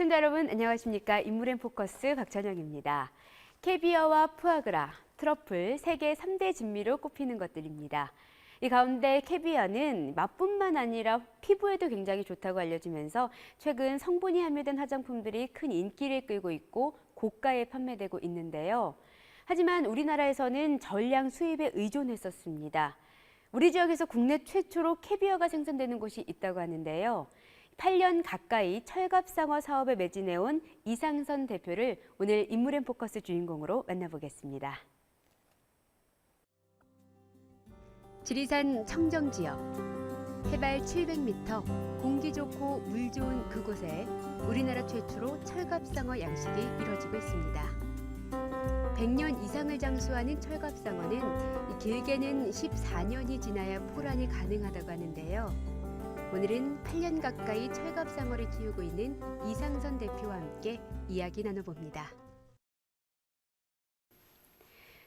시청자 여러분 안녕하십니까 인물앤 포커스 박찬영입니다. 캐비어와 푸아그라, 트러플 세계 3대 진미로 꼽히는 것들입니다. 이 가운데 캐비어는 맛뿐만 아니라 피부에도 굉장히 좋다고 알려지면서 최근 성분이 함유된 화장품들이 큰 인기를 끌고 있고 고가에 판매되고 있는데요. 하지만 우리나라에서는 전량 수입에 의존했었습니다. 우리 지역에서 국내 최초로 캐비어가 생산되는 곳이 있다고 하는데요. 8년 가까이 철갑상어 사업에 매진해온 이상선 대표를 오늘 인물앤 포커스 주인공으로 만나보겠습니다. 지리산 청정 지역 해발 700m 공기 좋고 물 좋은 그곳에 우리나라 최초로 철갑상어 양식이 이뤄지고 있습니다. 100년 이상을 장수하는 철갑상어는 길게는 14년이 지나야 포란이 가능하다고 하는데요. 오늘은 8년 가까이 철갑상어를 키우고 있는 이상선 대표와 함께 이야기 나눠봅니다.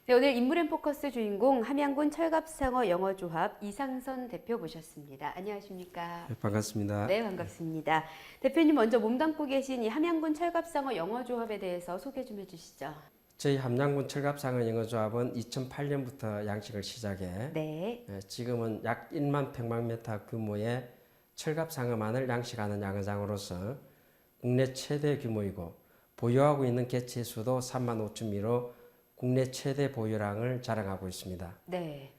네, 오늘 인물앤 포커스 주인공 함양군 철갑상어 영어조합 이상선 대표 모셨습니다. 안녕하십니까? 네, 반갑습니다. 네, 반갑습니다. 대표님 먼저 몸담고 계신 이 함양군 철갑상어 영어조합에 대해서 소개 좀 해주시죠. 저희 함양군 철갑상어 영어조합은 2008년부터 양식을 시작해 네, 예, 지금은 약 1만 평방미터 규모의 철갑상어만을 양식하는 양어장으로서 국내 최대 규모이고 보유하고 있는 개체 수도 3만 5천 미로 국내 최대 보유량을 자랑하고 있습니다. 네,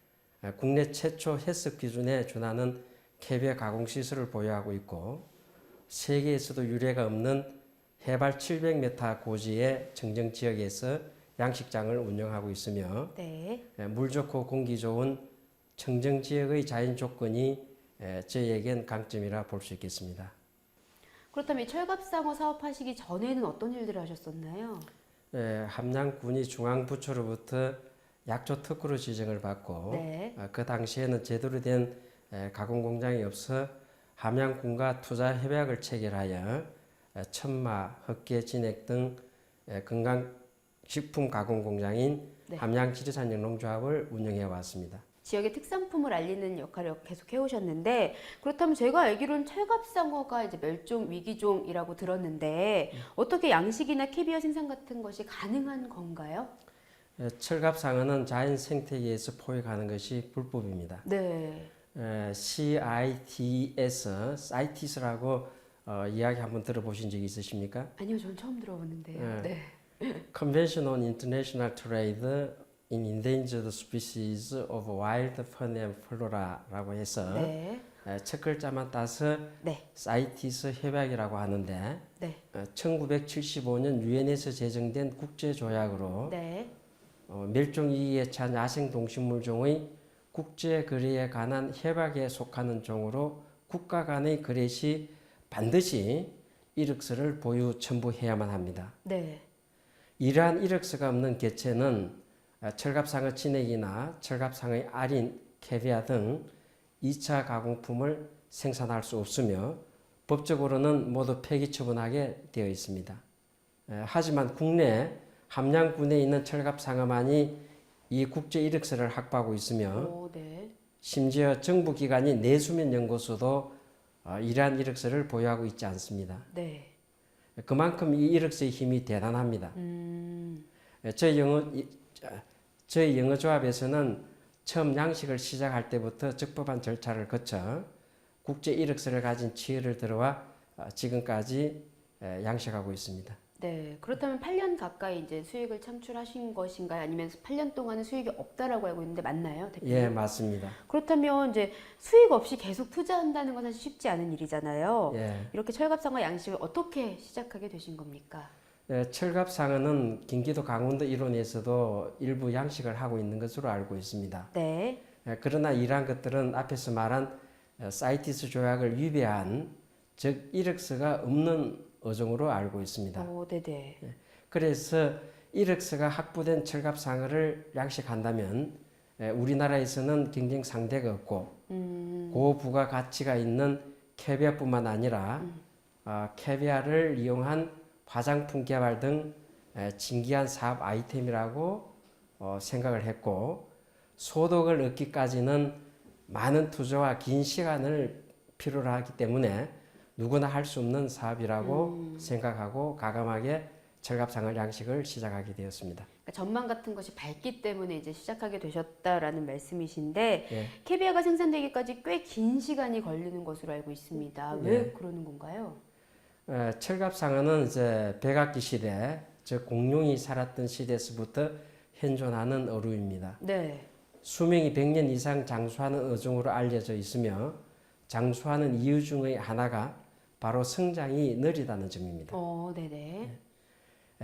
예, 국내 최초 헬스 기준에 준하는 캐비어 가공 시설을 보유하고 있고 세계에서도 유례가 없는 해발 700m 고지의 정정 지역에서 양식장을 운영하고 있으며 네, 예, 물 좋고 공기 좋은 청정 지역의 자연 조건이 예, 저희에겐 강점이라 볼 수 있겠습니다. 그렇다면 이 철갑상어 사업하시기 전에는 어떤 일들을 하셨었나요? 예, 함양군이 중앙부처로부터 약초 특구로 지정을 받고 네, 어, 그 당시에는 제대로 된 에, 가공 공장이 없어 함양군과 투자 협약을 체결하여 에, 천마, 헛개, 진액 등 에, 건강식품 가공 공장인 네. 함양지리산 영농조합을 운영해 왔습니다. 지역의 특산품을 알리는 역할을 계속 해오셨는데 그렇다면 제가 알기로는 철갑상어가 이제 멸종 위기종이라고 들었는데 어떻게 양식이나 캐비어 생산 같은 것이 가능한 건가요? 에, 철갑상어는 자연 생태계에서 포획하는 것이 불법입니다. 네, 에, CITS, CITES라고 어, 이야기 한번 들어보신 적이 있으십니까? 아니요, 전 처음 들어보는데요. 네. 네, Convention on International Trade in Endangered Species of Wild Fauna and Flora라고 해서 네, 에, 첫 글자만 따서 네, 사이티스 협약이라고 하는데 네, 어, 1975년 유엔에서 제정된 국제 조약으로 네, 어, 멸종 위기에 처한 야생 동식물 종의 국제 거래에 관한 협약에 속하는 종으로 국가 간의 거래 시 반드시 이력서를 보유 첨부해야만 합니다. 네, 이러한 이력서가 없는 개체는 어, 철갑상어 진액이나 철갑상어의 알인, 캐비아 등 2차 가공품을 생산할 수 없으며 법적으로는 모두 폐기 처분하게 되어 있습니다. 에, 하지만 국내 함양군에 있는 철갑상어만이 이 국제 이력서를 확보하고 있으며 오, 네, 심지어 정부 기관인 내수면 연구소도 어, 이러한 이력서를 보유하고 있지 않습니다. 네, 그만큼 이 이력서의 힘이 대단합니다. 음, 예, 저희 영어 저희 영어 조합에서는 처음 양식을 시작할 때부터 적법한 절차를 거쳐 국제 이력서를 가진 지혜를 들어와 어, 지금까지 에, 양식하고 있습니다. 네. 그렇다면 8년 가까이 이제 수익을 창출하신 것인가요? 아니면 8년 동안은 수익이 없다라고 알고 있는데 맞나요, 대표님? 예, 맞습니다. 그렇다면 이제 수익 없이 계속 투자한다는 건 사실 쉽지 않은 일이잖아요. 예, 이렇게 철갑상어 양식을 어떻게 시작하게 되신 겁니까? 예, 철갑상어는 경기도 강원도 일원에서도 일부 양식을 하고 있는 것으로 알고 있습니다. 네, 예, 그러나 이러한 것들은 앞에서 말한 어, 사이티스 조약을 위배한 즉 이력서가 없는 어종으로 알고 있습니다. 오, 네네. 그래서 이력서가 확보된 철갑상어를 양식한다면 에, 우리나라에서는 경쟁 상대가 없고 음, 고부가 가치가 있는 캐비아뿐만 아니라 어, 캐비아를 이용한 화장품 개발 등 에, 진기한 사업 아이템이라고 어, 생각을 했고 소득을 얻기까지는 많은 투자와 긴 시간을 필요로 하기 때문에 누구나 할 수 없는 사업이라고 생각하고 가감하게 철갑상을 양식을 시작하게 되었습니다. 그러니까 전망 같은 것이 밝기 때문에 이제 시작하게 되셨다라는 말씀이신데 예. 캐비아가 생산되기까지 꽤 긴 시간이 걸리는 것으로 알고 있습니다. 왜 예. 그러는 건가요? 어, 철갑상어는 이제 백악기 시대, 즉 공룡이 살았던 시대에서부터 현존하는 어류입니다. 네. 수명이 100년 이상 장수하는 어종으로 알려져 있으며 장수하는 이유 중의 하나가 바로 성장이 느리다는 점입니다. 어, 네네.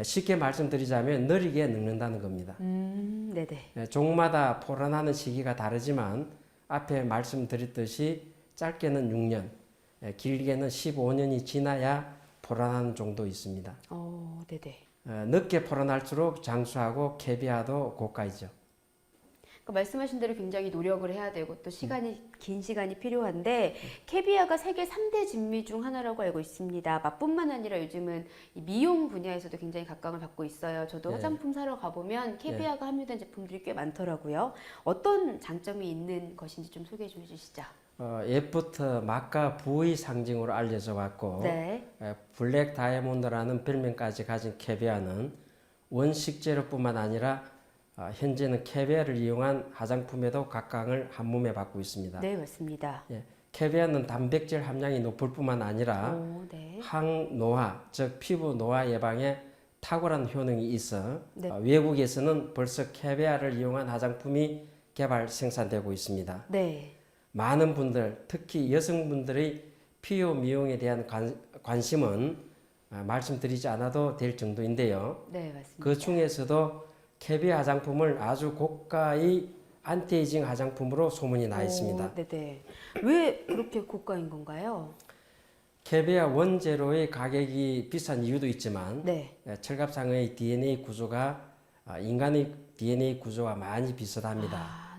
쉽게 말씀드리자면 느리게 늙는다는 겁니다. 음, 네네. 예, 종마다 포란하는 시기가 다르지만 앞에 말씀드렸듯이 짧게는 6년, 예, 길게는 15년이 지나야 포란하는 정도 있습니다. 어, 네네. 어, 늦게 포란할수록 장수하고 캐비아도 고가이죠. 그 말씀하신 대로 굉장히 노력을 해야 되고 또 시간이 긴 시간이 필요한데 캐비아가 세계 3대 진미 중 하나라고 알고 있습니다. 맛뿐만 아니라 요즘은 이 미용 분야에서도 굉장히 각광을 받고 있어요. 저도 네. 화장품 사러 가보면 캐비아가 함유된 제품들이 꽤 많더라고요. 어떤 장점이 있는 것인지 좀 소개해 주시죠. 어, 옛부터 맛과 부의 상징으로 알려져 왔고 네. 에, 블랙 다이아몬드라는 별명까지 가진 캐비아는 원식 재료뿐만 아니라 어, 현재는 캐비아를 이용한 화장품에도 각광을 한 몸에 받고 있습니다. 네, 맞습니다. 예, 캐비아는 단백질 함량이 높을 뿐만 아니라 오, 네. 항노화, 즉 피부 노화 예방에 탁월한 효능이 있어 네. 어, 외국에서는 벌써 캐비아를 이용한 화장품이 개발 생산되고 있습니다. 네. 많은 분들, 특히 여성분들의 피부 미용에 대한 관, 관심은 아, 말씀드리지 않아도 될 정도인데요. 네, 맞습니다. 그 중에서도 캐비아 화장품을 아주 고가의 안티에이징 화장품으로 소문이 나 있습니다. 오, 네네. 왜 그렇게 고가인 건가요? 캐비아 원재료의 가격이 비싼 이유도 있지만 네. 예, 철갑상의 DNA 구조가 아, 인간의 DNA 구조와 많이 비슷합니다. 아,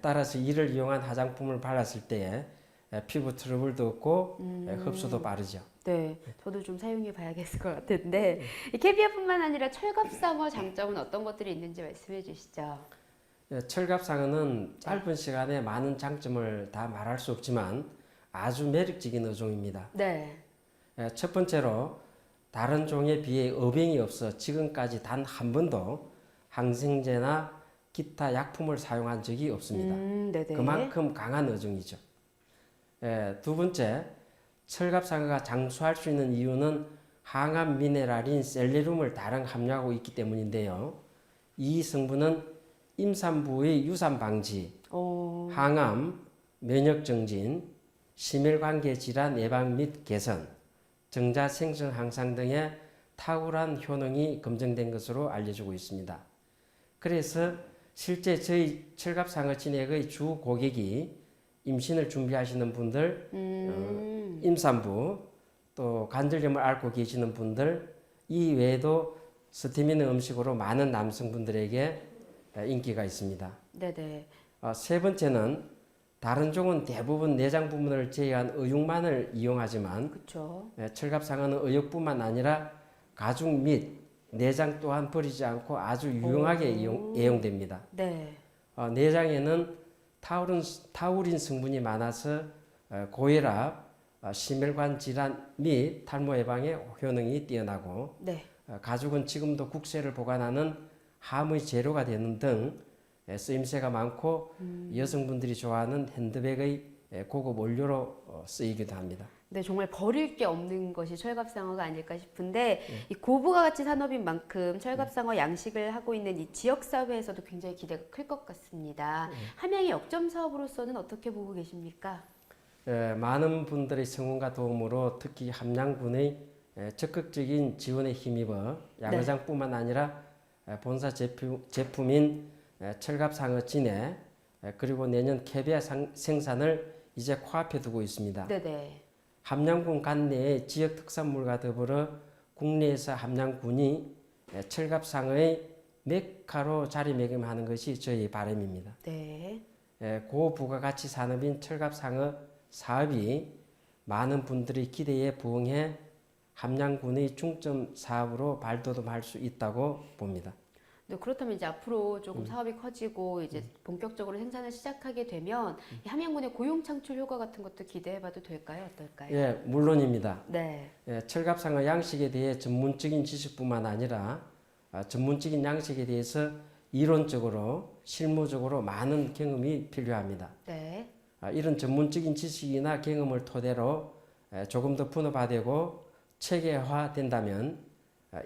따라서 이를 이용한 화장품을 발랐을 때 예, 피부 트러블도 없고 예, 흡수도 빠르죠. 네, 저도 좀 사용해 봐야겠을 것 같은데 이 캐비아뿐만 아니라 철갑상어 장점은 어떤 것들이 있는지 말씀해 주시죠. 예, 철갑상어는 짧은 시간에 많은 장점을 다 말할 수 없지만 아주 매력적인 어종입니다. 네, 예, 첫 번째로 다른 종에 비해 어병이 없어 지금까지 단 한 번도 항생제나 기타 약품을 사용한 적이 없습니다. 음. 그만큼 강한 어종이죠. 예, 두 번째, 철갑상어가 장수할 수 있는 이유는 항암 미네랄인 셀레륨을 다량 함유하고 있기 때문인데요. 이 성분은 임산부의 유산 방지, 어, 항암, 면역 정진, 심혈관계 질환 예방 및 개선, 정자 생성 향상 등의 탁월한 효능이 검증된 것으로 알려지고 있습니다. 그래서 실제 저희 철갑상어 진액의 주 고객이 임신을 준비하시는 분들, 음, 임산부, 또 관절염을 앓고 계시는 분들, 이 외에도 스팀 있는 음식으로 많은 남성분들에게 인기가 있습니다. 네네. 어, 세 번째는 다른 종은 대부분 내장 부분을 제외한 의육만을 이용하지만 그렇죠. 예, 철갑상어는 의육뿐만 아니라 가죽 및 내장 또한 버리지 않고 아주 유용하게 이용, 애용됩니다. 네, 어, 내장에는 타우린, 타우린 성분이 많아서 어, 고혈압, 어, 심혈관 질환 및 탈모 예방에 효능이 뛰어나고 네. 어, 가죽은 지금도 국세를 보관하는 함의 재료가 되는 등 예, 쓰임새가 많고 여성분들이 좋아하는 핸드백의 예, 고급 원료로 어, 쓰이기도 합니다. 네, 정말 버릴 게 없는 것이 철갑상어가 아닐까 싶은데 네. 이 고부가 가치 산업인 만큼 철갑상어 양식을 하고 있는 이 지역 사회에서도 굉장히 기대가 클 것 같습니다. 네. 함양의 역점 사업으로서는 어떻게 보고 계십니까? 예, 많은 분들의 성원과 도움으로 특히 함양군의 예, 적극적인 지원에 힘입어 양어장뿐만 아니라 예, 본사 제품, 제품인 예, 철갑상어 진해 예, 그리고 내년 캐비아 상- 생산을 이제 코앞에 두고 있습니다. 네네. 함양군 관내의 지역 특산물과 더불어 국내에서 함양군이 예, 철갑상어의 메카로 자리매김하는 것이 저희 바람입니다. 네. 예, 고부가가치 산업인 철갑상어 사업이 많은 분들의 기대에 부응해 함양군의 중점 사업으로 발돋움할 수 있다고 봅니다. 네, 그렇다면 이제 앞으로 조금 사업이 커지고 이제 본격적으로 생산을 시작하게 되면 이 함양군의 고용 창출 효과 같은 것도 기대해봐도 될까요? 어떨까요? 예, 물론입니다. 네, 예, 철갑상어 양식에 대해 전문적인 지식뿐만 아니라 아, 전문적인 양식에 대해서 이론적으로 실무적으로 많은 경험이 필요합니다. 네, 아, 이런 전문적인 지식이나 경험을 토대로 에, 조금 더 분업화되고 체계화된다면 아,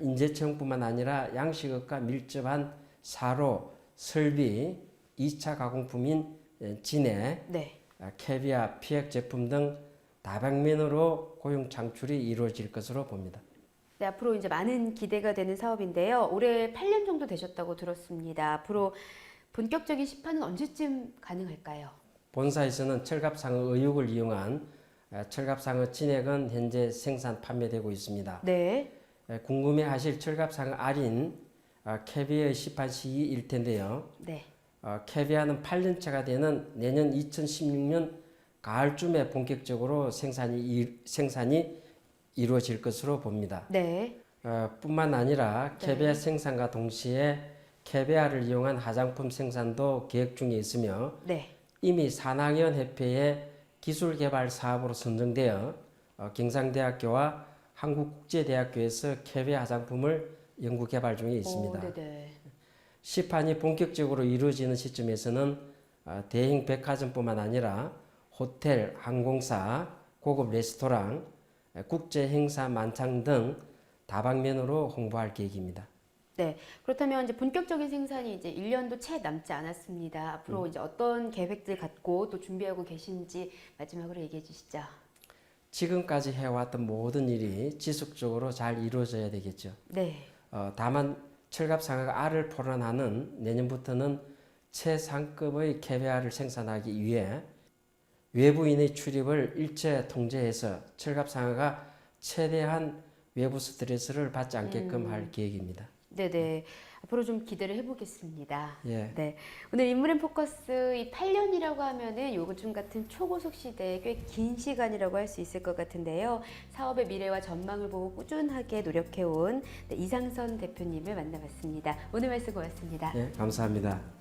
인재청뿐만 아니라 양식업과 밀접한 사로, 설비, 2차 가공품인 에, 진해, 네. 아, 캐비아, 피획 제품 등 다방면으로 고용 창출이 이루어질 것으로 봅니다. 네, 앞으로 이제 많은 기대가 되는 사업인데요. 올해 8년 정도 되셨다고 들었습니다. 앞으로 본격적인 시판은 언제쯤 가능할까요? 본사에서는 철갑상어 의육을 이용한 에, 철갑상어 진액은 현재 생산 판매되고 있습니다. 네, 에, 궁금해하실 철갑상어 알인 어, 캐비아의 시판 시기일 텐데요. 네, 어, 캐비아는 8년차가 되는 내년 2016년 가을쯤에 본격적으로 생산이 이, 생산이 이루어질 것으로 봅니다. 네, 어, 뿐만 아니라 캐비아 생산과 동시에 캐비아를 이용한 화장품 생산도 계획 중에 있으며 네, 이미 산학연 협회의 기술 개발 사업으로 선정되어 어, 경상대학교와 한국국제대학교에서 캐비아 화장품을 연구 개발 중에 있습니다. 오. 시판이 본격적으로 이루어지는 시점에서는 어, 대형 백화점뿐만 아니라 호텔, 항공사, 고급 레스토랑, 에, 국제 행사 만창 등 다방면으로 홍보할 계획입니다. 네, 그렇다면 이제 본격적인 생산이 이제 1년도 채 남지 않았습니다. 앞으로 이제 어떤 계획들 갖고 또 준비하고 계신지 마지막으로 얘기해 주시죠. 지금까지 해왔던 모든 일이 지속적으로 잘 이루어져야 되겠죠. 네, 어, 다만 철갑상어가 알을 포란하는 내년부터는 최상급의 캐비아를 생산하기 위해 외부인의 출입을 일체 통제해서 철갑상어가 최대한 외부 스트레스를 받지 않게끔 할 계획입니다. 네, 네. 앞으로 좀 기대를 해보겠습니다. 예. 네, 오늘 인물앤 포커스 이 8년이라고 하면은 요즘 같은 초고속 시대에 꽤 긴 시간이라고 할 수 있을 것 같은데요. 사업의 미래와 전망을 보고 꾸준하게 노력해온 네, 이상선 대표님을 만나봤습니다. 오늘 말씀 고맙습니다. 예, 감사합니다.